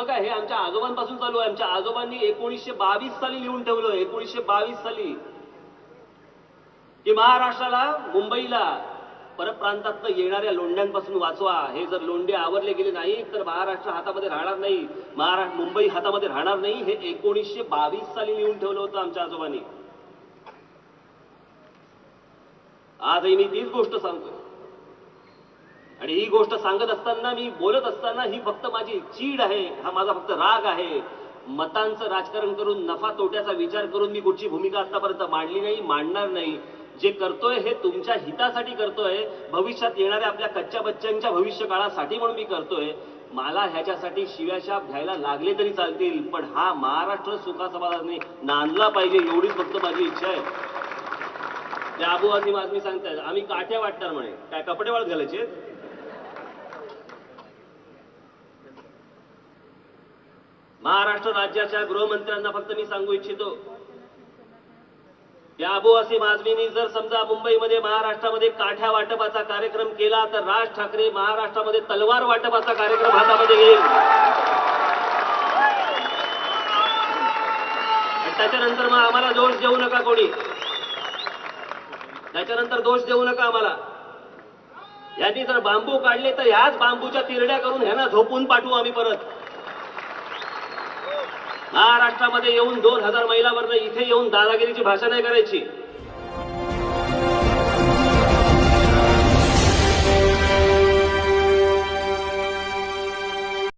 बघा हे आमच्या आजोबांपासून चालू आहे. आमच्या आजोबांनी एकोणीसशे बावीस साली लिहून ठेवलं. एकोणीसशे बावीस साली. की महाराष्ट्राला मुंबईला परप्रांतातनं येणाऱ्या लोंढ्यांपासून वाचवा. हे जर लोंढे आवरले गेले नाही तर महाराष्ट्र हातामध्ये राहणार नाही. महाराष्ट्र मुंबई हातामध्ये राहणार नाही हे एकोणीसशे बावीस साली लिहून ठेवलं होतं आमच्या आजोबांनी. आजही मी तीच गोष्ट सांगतोय. आणि ही गोष्ट सांगत असताना मी बोलत असताना ही फक्त माझी चीड आहे हा माझा फक्त राग आहे. मतांचं राजकारण करून नफा तोट्याचा विचार करून मी कुठची भूमिका आतापर्यंत मांडली नाही मांडणार नाही. जे करतोय हे तुमच्या हितासाठी करतोय. भविष्यात येणाऱ्या आपल्या कच्च्या बच्च्यांच्या भविष्य काळासाठी म्हणून मी करतोय. मला ह्याच्यासाठी शिव्याशाप घ्यायला लागले तरी चालतील पण हा महाराष्ट्र सुखासमाधाने नांदला पाहिजे एवढीच फक्त माझी इच्छा आहे. त्या आबूआजी बातमी सांगतायत आम्ही काठ्या वाटणार म्हणे. काय कपडे वाळत घालायचे? महाराष्ट्र राज्याच्या गृहमंत्र्यांना फक्त मी सांगू इच्छितो या अबुवासी माजमीनी जर समजा मुंबईमध्ये महाराष्ट्रामध्ये काठ्या वाटपाचा कार्यक्रम केला तर राज ठाकरे महाराष्ट्रामध्ये तलवार वाटपाचा कार्यक्रम हातामध्ये घेईल. त्याच्यानंतर मग आम्हाला दोष देऊ नका कोणी. त्याच्यानंतर दोष देऊ नका आम्हाला. यांनी जर बांबू काढले तर ह्याच बांबूच्या तिरड्या करून ह्यांना झोपून पाठवू आम्ही परत. महाराष्ट्रामध्ये येऊन दोन हजार महिलावरनं इथे येऊन दादागिरीची भाषा नाही करायची.